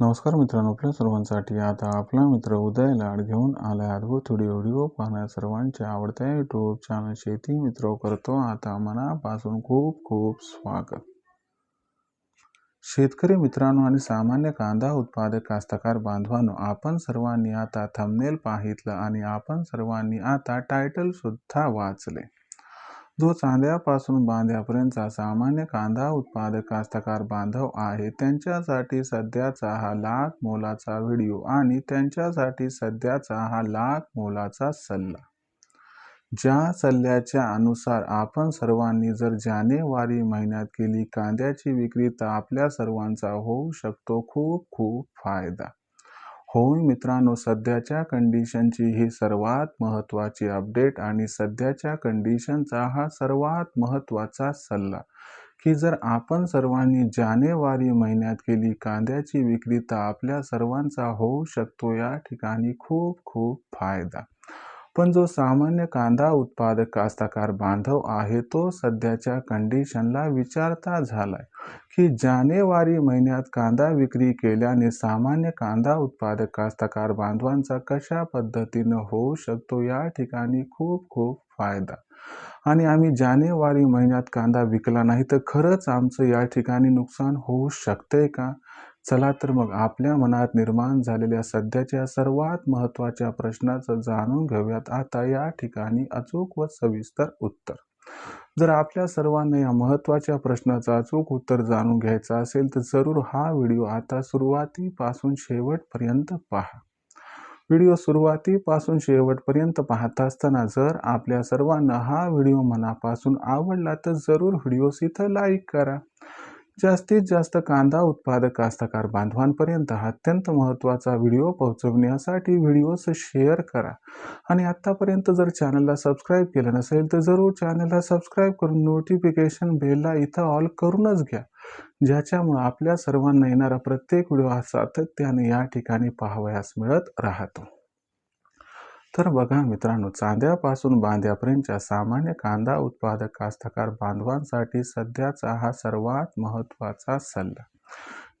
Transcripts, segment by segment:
नमस्कार मित्रांनो आपल्या सर्वांसाठी आता आपला मित्र उदय लाड घेऊन आला आहे अद्भुत व्हिडिओ व्हिडिओ पाहण्या सर्वांच्या आवडत्या यूट्यूब चॅनल शेती मित्र करतो आता मनापासून खूप खूप स्वागत. शेतकरी मित्रांनो आणि सामान्य कांदा उत्पादक कास्तकार बांधवांनो आपण सर्वांनी आता थंबनेल पाहितलं आणि आपण सर्वांनी आता टायटल सुद्धा वाचले. जो चांद्यापासून बांध्यापर्यंतचा सामान्य कांदा उत्पादक कास्तकार बांधव आहे त्यांच्यासाठी सध्याचा हा लाख मोलाचा व्हिडिओ आणि त्यांच्यासाठी सध्याचा हा लाख मोलाचा सल्ला. ज्या सल्ल्याच्या अनुसार आपण सर्वांनी जर जानेवारी महिन्यात केली कांद्याची विक्री तर आपल्या सर्वांचा होऊ शकतो खूप खूप फायदा. होय मित्रांनो सध्याच्या कंडिशनची ही सर्वात महत्त्वाची अपडेट आणि सध्याच्या कंडिशनचा हा सर्वात महत्त्वाचा सल्ला. की जर आपण सर्वांनी जानेवारी महिन्यात केली कांद्याची विक्री तर आपल्या सर्वांचा होऊ शकतो या ठिकाणी खूप खूप फायदा. पण जो सामान्य कांदा उत्पादक कास्ताकार बांधव आहे तो सध्याच्या कंडिशनला विचारता झालाय की जानेवारी महिन्यात कांदा विक्री केल्याने सामान्य कांदा उत्पादक कास्तकार बांधवांचा कशा पद्धतीनं होऊ शकतो या ठिकाणी खूप खूप फायदा. आणि आम्ही जानेवारी महिन्यात कांदा विकला नाही तर खरंच आमचं या ठिकाणी नुकसान होऊ शकते का? चला तर मग आपल्या मनात निर्माण झालेल्या सध्याच्या सर्वात महत्त्वाच्या प्रश्नाचं जाणून घेऊयात. आता या ठिकाणी अचूक व सविस्तर उत्तर. जर आपल्या सर्वांना या महत्त्वाच्या प्रश्नाचं अचूक उत्तर जाणून घ्यायचं असेल तर जरूर हा व्हिडिओ आता सुरुवातीपासून शेवटपर्यंत पहा. व्हिडिओ सुरुवातीपासून शेवटपर्यंत पाहत असताना जर आपल्या सर्वांना हा व्हिडिओ मनापासून आवडला तर जरूर व्हिडिओस इथं लाईक करा. जास्तीत जास्त कांदा उत्पादक कास्तकार बांधवांपर्यंत अत्यंत महत्त्वाचा व्हिडिओ पोहोचवण्यासाठी व्हिडिओस शेअर करा. आणि आत्तापर्यंत जर चॅनलला सबस्क्राईब केलं नसेल तर जरूर चॅनलला सबस्क्राईब करून नोटिफिकेशन बेलला इथं ऑल करूनच घ्या ज्याच्यामुळं आपल्या सर्वांना येणारा प्रत्येक व्हिडिओ हा सातत्याने या ठिकाणी पाहावयास मिळत राहतो. तर बघा मित्रांनो चांद्यापासून बांध्यापर्यंतच्या सामान्य कांदा उत्पादक कास्तकार बांधवांसाठी सध्याचा हा सर्वात महत्त्वाचा सल्ला.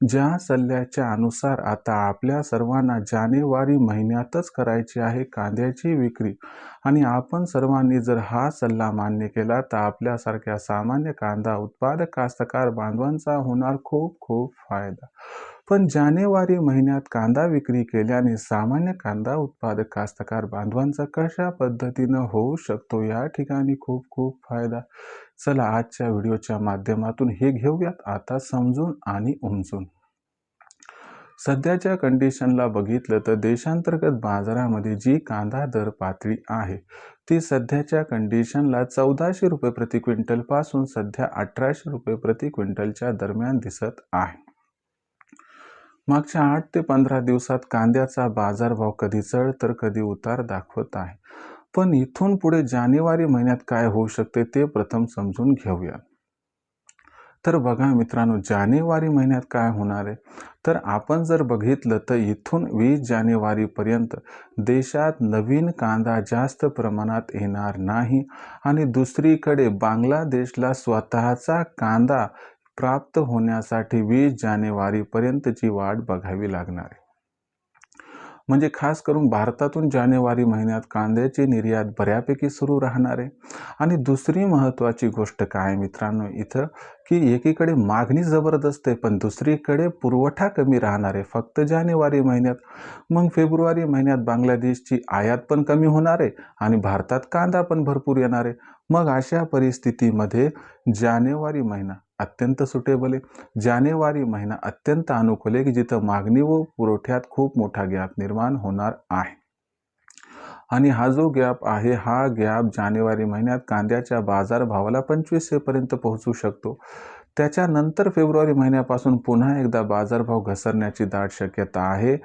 ज्या सल्ल्याच्या अनुसार आता आपल्या सर्वांना जानेवारी महिन्यातच करायची आहे कांद्याची विक्री आणि आपण सर्वांनी जर हा सल्ला मान्य केला तर आपल्यासारख्या सामान्य कांदा उत्पादक कास्तकार बांधवांचा होणार खूप खूप फायदा. पण जानेवारी महिन्यात कांदा विक्री केल्याने सामान्य कांदा उत्पादक कास्तकार बांधवांचा कशा पद्धतीनं होऊ शकतो या ठिकाणी खूप खूप फायदा. चला आजच्या व्हिडिओच्या माध्यमातून हे घेऊयात. आता समजून आणि उमजून. सध्याच्या कंडिशनला बघितलं तर देशांतर्गत बाजारामध्ये जी कांदा दर पातळी आहे ती सध्याच्या कंडिशनला चौदाशे रुपये प्रति क्विंटलपासून सध्या अठराशे रुपये प्रति क्विंटलच्या दरम्यान दिसत आहे. मागच्या आठ ते पंधरा दिवसात कांद्याचा बाजारभाव कधी चढ तर कधी उतार दाखवत आहे. पण इथून पुढे जानेवारी महिन्यात काय होऊ शकते ते प्रथम समजून घेऊया तर बघा मित्रांनो जानेवारी महिन्यात काय होणार आहे? तर आपण जर बघितलं तर इथून वीस जानेवारीपर्यंत देशात नवीन कांदा जास्त प्रमाणात येणार नाही आणि दुसरीकडे बांगलादेशला स्वतःचा कांदा प्राप्त होण्यासाठी वीस जानेवारीपर्यंतची वाट बघावी लागणार आहे. म्हणजे खास करून भारतातून जानेवारी महिन्यात कांद्याची निर्यात बऱ्यापैकी सुरू राहणार आहे. आणि दुसरी महत्त्वाची गोष्ट काय मित्रांनो? इथं की एकीकडे मागणी जबरदस्त आहे पण दुसरीकडे पुरवठा कमी राहणार आहे. फक्त जानेवारी महिन्यात. मग फेब्रुवारी महिन्यात बांगलादेशची आयात पण कमी होणार आहे आणि भारतात कांदा पण भरपूर येणार आहे. मग अशा परिस्थितीमध्ये जानेवारी महिना अत्यंत सुटेबल आहे. जानेवारी महिना अत्यंत अनुकूल आहे की जिथं मागणी व पुरवठ्यात खूप मोठा गॅप निर्माण होणार आहे. आणि हा जो गॅप आहे हा गॅप जानेवारी महिन्यात कांद्याच्या बाजारभावाला पंचवीसशेपर्यंत पोहोचू शकतो. त्याच्यानंतर फेब्रुवारी महिन्यापासून पुन्हा एकदा बाजारभाव घसरण्याची दाट शक्यता आहे.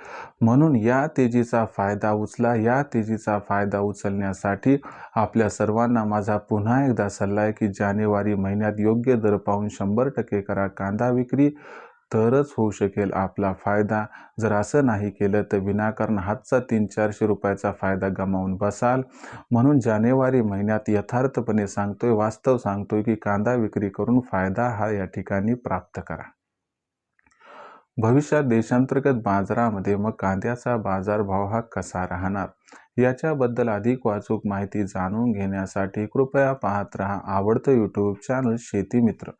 म्हणून या तेजीचा फायदा उचला. या तेजीचा फायदा उचलण्यासाठी आपल्या सर्वांना माझा पुन्हा एकदा सल्ला आहे की जानेवारी महिन्यात योग्य दर पाहून शंभर टक्के करा. कांदा विक्री तरच होऊ शकेल आपला फायदा. जर असं नाही केलं तर विनाकारण हातचा तीन चारशे रुपयाचा फायदा गमावून बसाल. म्हणून जानेवारी महिन्यात यथार्थपणे सांगतोय वास्तव सांगतोय की कांदा विक्री करून फायदा हा या ठिकाणी प्राप्त करा. भविष्यात देशांतर्गत बाजारामध्ये मग कांद्याचा बाजारभाव हा कसा राहणार? याच्याबद्दल अधिक वाचूक माहिती जाणून घेण्यासाठी कृपया पाहत रहा आवडतं यूट्यूब चॅनल शेती मित्र.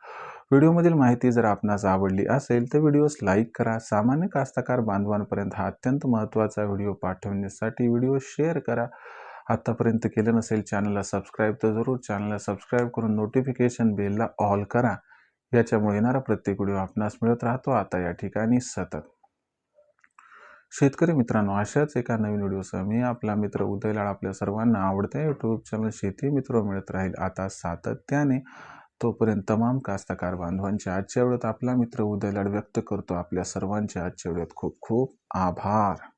व्हिडिओमधील माहिती जर आपणास आवडली असेल तर व्हिडिओस लाईक करा. सामान्य कास्तकार बांधवांपर्यंत हा अत्यंत महत्त्वाचा व्हिडिओ पाठवण्यासाठी व्हिडिओ शेअर करा. आत्तापर्यंत केलं नसेल चॅनलला सबस्क्राईब तर जरूर चॅनलला सबस्क्राईब करून नोटिफिकेशन बेलला ऑल करा. याच्यामुळे येणारा प्रत्येक व्हिडिओ आपणास मिळत राहतो. आता या ठिकाणी सतत. शेतकरी मित्रांनो अशाच एका नवीन व्हिडिओसह मी आपला मित्र उदयलाड आपल्या सर्वांना आवडत्या यूट्यूब चॅनल शेती मित्र मिळत राहील. आता सातत्याने तोपर्यंत तमाम कास्तकार बांधवांच्या आजच्या वेळेत आपला मित्र उदयलाड व्यक्त करतो. आपल्या सर्वांच्या आजच्या वेळेत खूप खूप आभार.